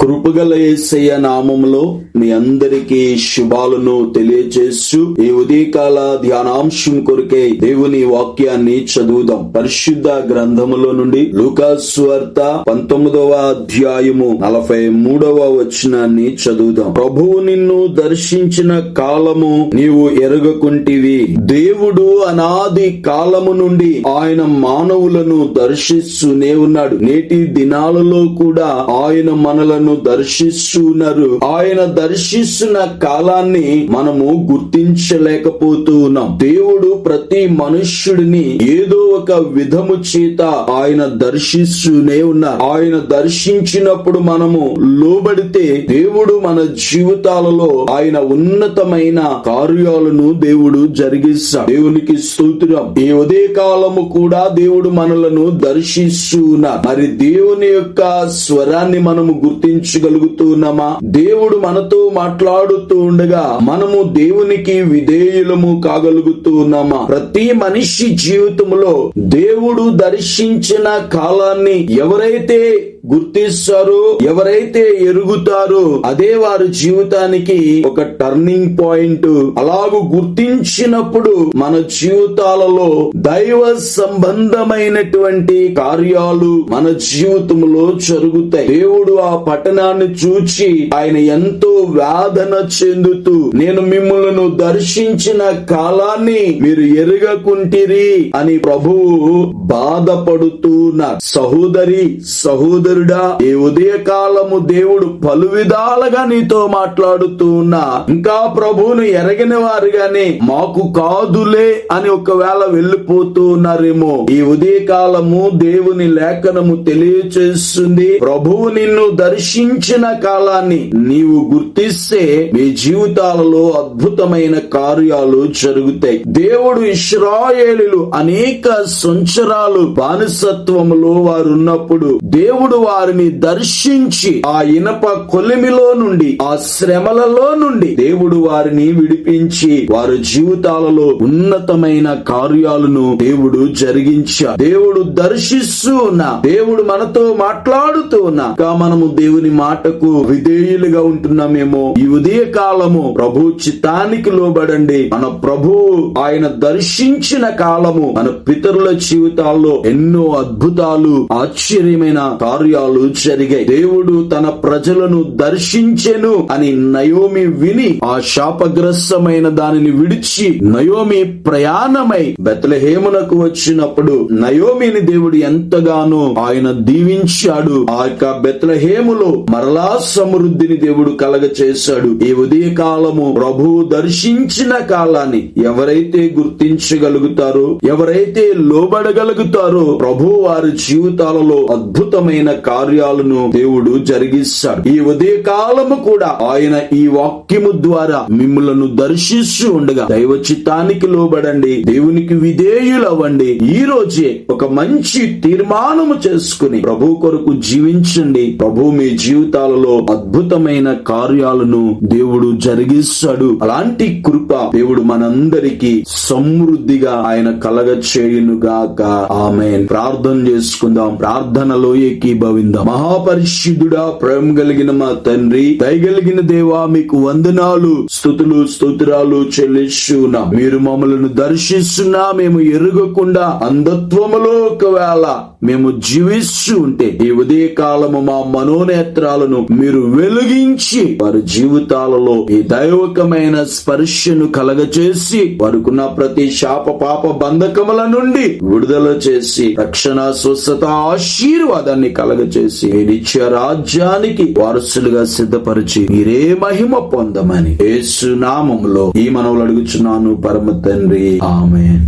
కృపగల యేసయ్య నామములో మీ అందరికీ శుభాలను తెలియజేస్తూ ఈ ఉదయకాల ధ్యానాంశం కొరికే దేవుని వాక్యాన్ని చదువుదాం. పరిశుద్ధ గ్రంథములో నుండి లూకాసువార్త పంతొమ్మిదవ అధ్యాయము నలభై మూడవ వచనాన్ని చదువుదాం. ప్రభువు నిన్ను దర్శించిన కాలము నీవు ఎరగకుంటివి. దేవుడు అనాది కాలము నుండి ఆయన మానవులను దర్శిస్తూనే ఉన్నాడు. నేటి దినాలలో కూడా ఆయన మనలను దర్శిస్తున్నారు. ఆయన దర్శిస్తున్న కాలాన్ని మనము గుర్తించలేకపోతూ ఉన్నాం. దేవుడు ప్రతి మనుష్యుడిని ఏదో ఒక విధము చేత ఆయన దర్శిస్తూనే ఉన్నారు. ఆయన దర్శించినప్పుడు మనము లోబడితే దేవుడు మన జీవితాలలో ఆయన ఉన్నతమైన కార్యాలను దేవుడు జరిగిస్తాడు. దేవునికి స్తోత్రం. ఈ ఉదయ కాలము కూడా దేవుడు మనలను దర్శిస్తూ ఉన్నారు. మరి దేవుని యొక్క స్వరాన్ని మనము గ్రహించగలుగుతున్నామా దేవుడు మనతో మాట్లాడుతూ ఉండగా మనము దేవునికి విధేయులము కాగలుగుతూ ఉన్నామా ప్రతి మనిషి జీవితంలో దేవుడు దర్శించిన కాలాన్ని ఎవరైతే గుర్తిస్తారు. ఎవరైతే ఎరుగుతారో అదే వారి జీవితానికి ఒక టర్నింగ్ పాయింట్ అలాగూ గుర్తించినప్పుడు మన జీవితాలలో దైవ సంబంధమైనటువంటి కార్యాలు మన జీవితంలో జరుగుతాయి. దేవుడు ఆ పట్టణాన్ని చూచి ఆయన ఎంతో వేదన చెందుతూ నేను మిమ్మల్ని దర్శించిన కాలాన్ని మీరు ఎరగకుంటిరి అని ప్రభువు సహోదరి సహోదరి సహోదరుడా ఈ ఉదయ కాలము దేవుడు పలు విధాలుగా నీతో మాట్లాడుతూ ఉన్నా. ఇంకా ప్రభువును ఎరగిన వారుగానే మాకు కాదులే అని ఒకవేళ వెళ్ళిపోతూ ఉన్నారేమో. ఈ ఉదయ కాలము దేవుని లేఖనము తెలియచేస్తుంది. ప్రభువు నిన్ను దర్శించిన కాలాన్ని నీవు గుర్తిస్తే మీ జీవితాలలో అద్భుతమైన కార్యాలు జరుగుతాయి. దేవుడు ఇస్రాయేలులు అనేక సంచరాలు బానిసత్వములో వారు ఉన్నప్పుడు దేవుడు వారిని దర్శించి ఆ ఇనప కొలిమిలో నుండి ఆ శ్రమలలో నుండి దేవుడు వారిని విడిపించి వారి జీవితాలలో ఉన్నతమైన కార్యాలను దేవుడు జరిగించా. దేవుడు దర్శిస్తూ ఉన్నా దేవుడు మనతో మాట్లాడుతూ ఉన్నా ఇంకా మనము దేవుని మాటకు విధేయులుగా ఉంటున్నామేమో ఈ ఉదయ కాలము ప్రభు చిత్తానికి లోబడండి. మన ప్రభు ఆయన దర్శించిన కాలము మన పితరుల జీవితాల్లో ఎన్నో అద్భుతాలు ఆశ్చర్యమైన కార్యాలు జరిగాయి. దేవుడు తన ప్రజలను దర్శించెను అని నయోమి విని ఆ శాపగ్రస్తమైన దానిని విడిచి నయోమి ప్రయాణమై బెతలహేమునకు వచ్చినప్పుడు నయోమిని దేవుడు ఎంతగానో ఆయన దీవించాడు. ఆ యొక్క బెతలహేములో మరలా సమృద్ధిని దేవుడు కలగ చేశాడు ఈ ఉదయ కాలము ప్రభువు దర్శించిన కాలాన్ని ఎవరైతే గుర్తించగలుగుతారో ఎవరైతే లోబడగలుగుతారో ప్రభు వారి జీవితాలలో అద్భుతమైన కార్యాలను దేవుడు జరిగిస్తాడు. ఈ ఉదయ కాలము కూడా ఆయన ఈ వాక్యము ద్వారా మిమ్మలను దర్శిస్తూ ఉండగా దైవ చిత్తానికి లోబడండి దేవునికి విధేయులవ్వండి. ఈ రోజే ఒక మంచి తీర్మానము చేసుకుని ప్రభు కొరకు జీవించండి. ప్రభు మీ జీవితాలలో అద్భుతమైన కార్యాలను దేవుడు జరిగిస్తాడు. అలాంటి కృప దేవుడు మనందరికీ సమృద్ధిగా ఆయన కలగ చేయునుగాక ఆమె ప్రార్థన చేసుకుందాం. ప్రార్థనలో ఏకీభవిందాం మహాపరిశుద్ధుడా ప్రేమ కలిగిన మా తండ్రి దయగలిగిన దేవా మీకు వందనాలు స్థుతులు స్తోత్రాలు చెల్లిస్తున్నా మీరు మమ్మలను దర్శిస్తున్నా మేము ఎరుగకుండా అంధత్వములో ఒకవేళ మేము జీవిస్తూ ఉంటే ఈ ఉదయ కాలము మా మనోనేత్రాలను మీరు వెలిగించి వారి జీవితాలలో ఈ దైవకమైన స్పర్శను కలగచేసి వారికున్న ప్రతి శాప పాప బంధకముల నుండి విడుదల చేసి రక్షణ స్వస్థత ఆశీర్వాదాన్ని చేసి మీ నిత్య రాజ్యానికి వారసులుగా సిద్ధపరిచి మీరే మహిమ పొందమని యేసు నామంలో ఈ మనవులు అడుగుచున్నాను పరమ తండ్రి. ఆమె